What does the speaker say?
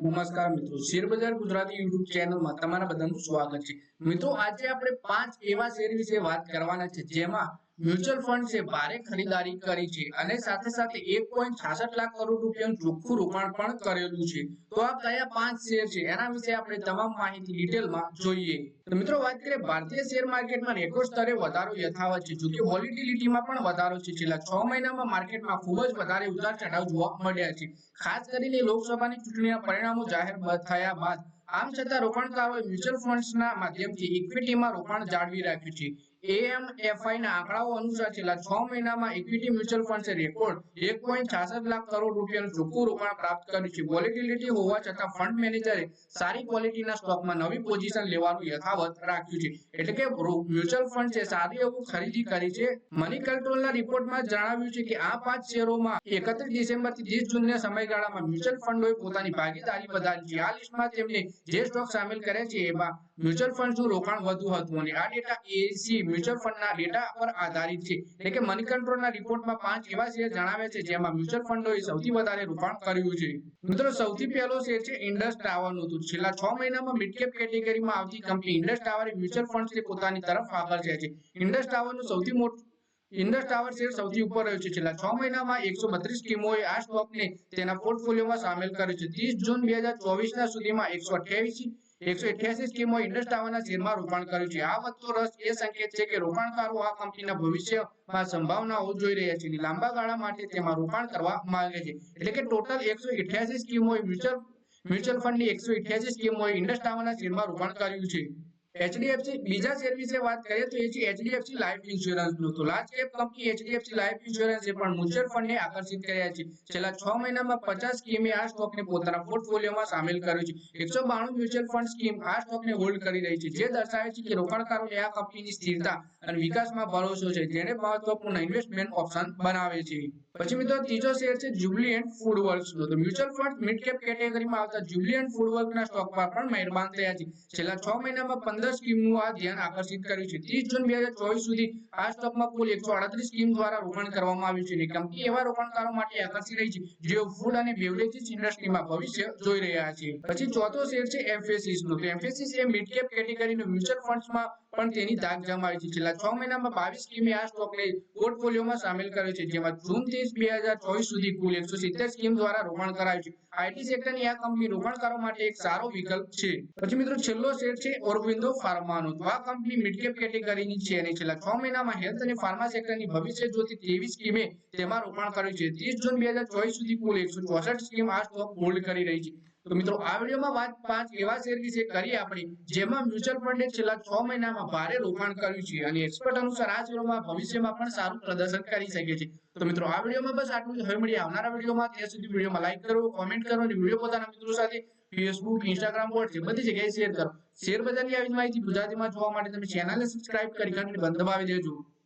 નમસ્કાર મિત્રો. શેરબજાર ગુજરાતી યુટ્યુબ ચેનલમાં તમારા બધાનું સ્વાગત છે. મિત્રો, આજે આપણે પાંચ એવા શેર વિશે વાત કરવાના છે જેમાં મ્યુચ્યુઅલ ફંડ છે, ભારે ખરીદારી કરી છે અને સાથે સાથે એક પોઈન્ટ છાસઠ લાખ કરોડ રૂપિયાનું ચોખ્ખું રોકાણ પણ કરેલું છે. તો આ કયા પાંચ શેર છે? એના વિશે આપણે તમામ માહિતી ડિટેલમાં જોઈએ. મિત્રો, વાત કરીએ ભારતીય શેર માર્કેટમાં રેકોર્ડ સ્તરે વધારો યથાવત છે. જોકે વોલિટિલિટીમાં પણ વધારો છે. છેલ્લા છ મહિનામાં માર્કેટમાં ખૂબ જ વધારે ઉતાર ચઢાવ જોવા મળ્યા છે. ખાસ કરીને લોકસભાની ચૂંટણીના પરિણામો જાહેર થયા બાદ. આમ છતાં રોકાણકારોએ મ્યુચ્યુઅલ ફંડ્સના માધ્યમથી ઇક્વિટીમાં રોકાણ જાળવી રાખ્યું છે. AMFI ના આંકડાઓ અનુસાર છેલ્લા છ મહિનામાં ઇક્વિટી મ્યુચ્યુઅલ ફંડ્સે રેકોર્ડ એક પોઈન્ટ છાસઠ લાખ કરોડ રૂપિયાનું ચોખ્ખું રોકાણ પ્રાપ્ત કર્યું છે. વોલેટિલિટી હોવા છતાં ફંડ મેનેજરે સારી ક્વોલિટીના સ્ટોકમાં નવી પોઝિશન લેવાનું યથાવત રાખ્યું છે. એટલે કે મ્યુચ્યુઅલ ફંડ છે, સારી એવું ખરીદી કરી છે. મની કંટ્રોલના રિપોર્ટમાં જણાવ્યું છે કે આ પાંચ શેરોમાં એકત્રીસ ડિસેમ્બરથી ત્રીસ જૂનના સમયગાળામાં મ્યુચ્યુઅલ ફંડોએ પોતાની ભાગીદારી વધારી છે. આ લિસ્ટમાં તેમને જે સ્ટોક સામેલ કર્યા છે એમાં મ્યુચ્યુઅલ ફંડનું રોકાણ વધુ હતું અને આ ડેટા એસી મ્યુચ્યુઅલ ફંડના ડેટા પર આધારિત છે, એટલે કે મની કંટ્રોલના રિપોર્ટમાં પાંચ એવા શેર જણાવે છે જેમાં મ્યુચ્યુઅલ ફંડોએ સૌથી વધારે રોકાણ કર્યું છે. મિત્રો, સૌથી પહેલો શેર છે ઇન્ડસ ટાવરનું હતું છેલ્લા છ મહિનામાં મિડકેપ કેટેગરીમાં આવતી કંપની ઇન્ડસ ટાવરે મ્યુચ્યુઅલ ફંડ્સને પોતાની તરફ આકર્ષ્યા છે. ઇન્ડસ ટાવરનું સૌથી મોટું ઇન્ડસ ટાવર શેર સૌથી ઉપર રહ્યો છે. છેલ્લા છ મહિનામાં એકસો બત્રીસ ટીમોએ આ સ્ટોકને તેના પોર્ટફોલિયોમાં સામેલ કર્યો છે. ત્રીસ જૂન બે હજાર ચોવીસના સુધીમાં એકસો અઠ્યાવીસ એકસો અઠ્યાસી સ્કીમો ઇન્ડસ ટાવરના શેરમાં રોકાણ કર્યું છે. આ વધતો રસ એ સંકેત છે કે રોકાણકારો આ કંપનીના ભવિષ્યમાં સંભાવનાઓ જોઈ રહ્યા છે લાંબા ગાળા માટે તેમાં રોકાણ કરવા માંગે છે. એટલે કે ટોટલ એકસો અઠ્યાસી સ્કીમો મ્યુચ્યુઅલ મ્યુચ્યુઅલ ફંડની એકસો અઠ્યાસી સ્કીમોએ ઇન્ડસ ટાવરના શેરમાં રોકાણ કર્યું છે. એચડીએફસી બીજા શેર વિશે વાત કરીએ તો એ છે એચડીએફસી લાઈફ ઇન્સ્યોરન્સનું તો large cap company HDFC life insurance એ પણ મ્યુચ્યુઅલ ફંડને આકર્ષિત કર્યા છે. છેલ્લા છ મહિનામાં પચાસ સ્કીમે આ સ્ટોકને પોતાના પોર્ટફોલિયોમાં સામેલ કર્યો છે. એકસો બાણું મ્યુચ્યુઅલ ફંડ સ્કીમ આ સ્ટોકને હોલ્ડ કરી રહી છે, જે દર્શાવે છે કે રોકાણકારોને આ કંપનીની સ્થિરતા અને વિકાસમાં ભરોસો છે, જેને મહત્વપૂર્ણ ઇન્વેસ્ટમેન્ટ ઓપ્શન બનાવે છે. પછી મિત્રો ત્રીજો શેર છે જ્યુબિલિયન્ટ ફૂડ વર્ક્સ નો. તો મ્યુચ્યુઅલ ફંડ મિડ કેપ કેટેગરીમાં આવતા જ્યુબિલિયન્ટ ફૂડ વર્કના સ્ટોક પર પણ મહેરબાન થયા છે. છેલ્લા છ મહિનામાં પંદર સ્કીમનું આ ધ્યાન આકર્ષિત કર્યું છે. ત્રીસ જૂન બે ચોવીસ સુધી આ સ્ટોકમાં કુલ એકસો અડત્રીસ સ્કીમ દ્વારા રોકાણ કરવામાં આવ્યું છે. કંપની એવા રોકાણકારો માટે આકર્ષી રહી છે, જેઓ ફૂડ અને બેવરેજીસ ઇન્ડસ્ટ્રીમાં ભવિષ્ય જોઈ રહ્યા છે. પછી ચોથો શેર છે એમ્ફેસિસ નો તો એમ્ફેસિસ એ મિડ કેપ કેટેગરીનું મ્યુચ્યુઅલ ફંડ્સમાં પણ તેની ધાક જમાવી છે. છેલ્લા છ મહિનામાં બાવીસ સ્કીમે આ સ્ટોકને પોર્ટફોલિયોમાં સામેલ કર્યો છે, જેમાં જૂન ત્રીસ, બે હજાર ચોવીસ સુધી કુલ એકસો સિત્તેર સ્કીમ દ્વારા રોકાણ કરાયું છે. આઈટી સેક્ટરની આ કંપની રોકાણકારો માટે એક સારો વિકલ્પ છે. પછી મિત્રો છેલ્લો શેર છે ઓરબિંદો ફાર્માનો. તો આ કંપની મિડકેપ કેટેગરીની છે અને છેલ્લા છ મહિનામાં હેલ્થ અને ફાર્મા સેક્ટરની ભવિષ્ય જોતી ત્રેવીસ સ્કીમે તેમાં રોકાણ કર્યું છે. ત્રીસ જૂન, બે હજાર ચોવીસ સુધી કુલ એકસો ચોસઠ સ્કીમ આ સ્ટોક હોલ્ડ કરી રહી છે. તો મિત્રો, આ વિડીયોમાં વાત પાંચ એવા શેર વિશે કરી આપણે, જેમાં મ્યુચ્યુઅલ ફંડે છેલ્લા છ મહિનામાં ભારે રોકાણ કર્યું છે અને એક્સપર્ટ અનુસાર આ શેરોમાં ભવિષ્યમાં પણ સારું પ્રદર્શન કરી શકે છે. તો મિત્રો, આ વિડીયોમાં બસ આટલું જ. હવે મળીએ આવનારા વિડીયોમાં. ત્યાં સુધી વિડીયોમાં લાઈક કરો કોમેન્ટ કરો અને વીડિયો પોતાના મિત્રો સાથે ફેસબુક ઇન્સ્ટાગ્રામ વોટ્સએપ બધી જગ્યાએ શેર કરો. શેર બજારની આવી માહિતી ગુજરાતીમાં જોવા માટે તમે ચેનલને સબસ્ક્રાઇબ કરી ઘંટડી બંધ દબાવી દેજો.